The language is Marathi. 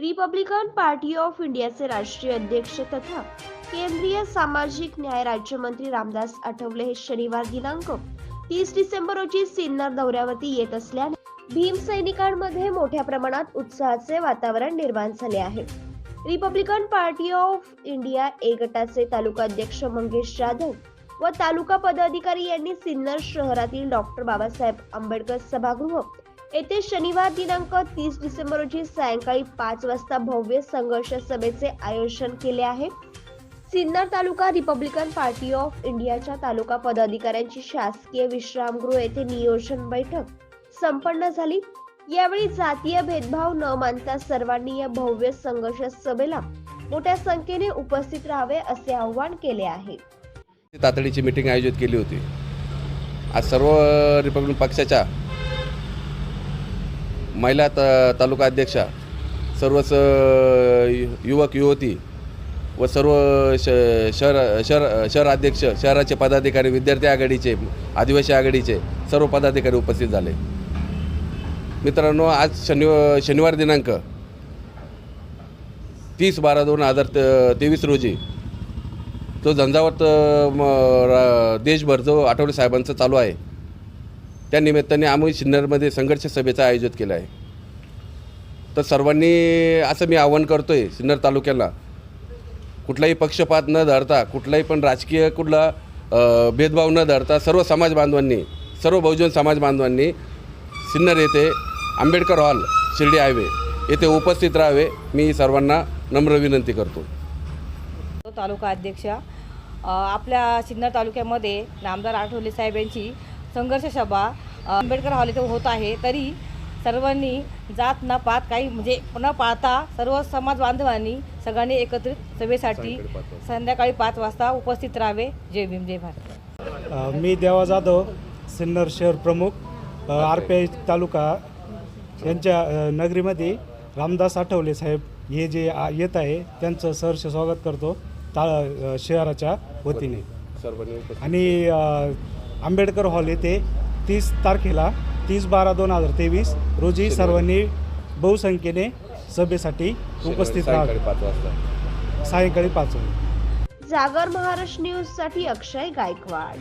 रिपब्लिकन पार्टी ऑफ इंडियाचे राष्ट्रीय अध्यक्ष तथा केंद्रीय सामाजिक न्याय राज्यमंत्री रामदास आठवले हे शनिवार दिनांक तीस डिसेंबर रोजी सिन्नर दौऱ्यावरती येत असल्याने भीम सैनिकांमध्ये मोठ्या प्रमाणात उत्साहाचे वातावरण निर्माण झाले आहे. Republican Party of India A गटाचे तालुका अध्यक्ष मंगेश जाधव व तालुका पदाधिकारी यांनी सिन्नर शहरातील डॉक्टर बाबासाहेब आंबेडकर सभागृह येथे शनिवार दिनांक तीस डिसेंबर रोजी सायंकाळी पाच वाजता भव्य संघर्ष सभेचे आयोजन केले आहे. Sinnar taluka Republican Party of इंडियाच्या तालुका पदाधिकाऱ्यांची शासकीय विश्रामगृह येथे नियोजन बैठक संपन्न झाली. यावेळी जातीय भेदभाव न मानता सर्वांनी या भव्य संघर्ष सभेला मोठ्या संख्येने उपस्थित राहावे असे आवाहन केले आहे. तातडीची मिटिंग आयोजित केली होती. आज सर्व रिपब्लिकन पक्षाच्या महिला त तालुका अध्यक्षा सर्वच युवक युवती व सर्व श शहर शहर शहराध्यक्ष शहराचे पदाधिकारी विद्यार्थी आघाडीचे आदिवासी आघाडीचे सर्व पदाधिकारी उपस्थित झाले. मित्रांनो आज शनिवार शनिवार दिनांक तीस बारा दोन हजार त- तेवीस रोजी तो झंझावत रा- देशभर जो आठवले साहेबांचा चालू आहे. त्या निमित्ताने आम्ही सिन्नरमध्ये संघर्ष सभेचं आयोजित केलं आहे. तर सर्वांनी असं मी आवाहन करतो आहे सिन्नर तालुक्याला कुठलाही पक्षपात न धरता कुठलाही पण राजकीय कुठला भेदभाव न धरता सर्व समाज बांधवांनी सर्व बहुजन समाज बांधवांनी सिन्नर येथे आंबेडकर हॉल शिर्डी हायवे येथे उपस्थित राहावे. मी सर्वांना नम्र विनंती करतो. तालुका अध्यक्ष आपल्या सिन्नर तालुक्यामध्ये नामदार आठवले साहेब यांची संघर्ष सभा आंबेडकर हॉल इथं होत आहे. तरी सर्वांनी जात न पात काही म्हणजे न पाळता सर्व समाज बांधवांनी सगळ्यांनी एकत्रित सभेसाठी संध्याकाळी पाच वाजता उपस्थित राहावे. जय भीम जय भारत. मी देवा जाधव सिन्नर शहर प्रमुख आर पी आय तालुका यांच्या नगरीमध्ये रामदास आठवले साहेब हे जे आ- येत आहे त्यांचं सहर्ष स्वागत करतो ता शहराच्या वतीने. आणि आंबेडकर हॉल येथे तीस तारखेला तीस बारा दोन हजार तेवीस रोजी सर्वांनी बहुसंख्येने सभेसाठी उपस्थित सायंकाळी राहा पाच वाजता. सायंकाळी पाच वाजता. जागर महाराष्ट्र न्यूजसाठी अक्षय गायकवाड.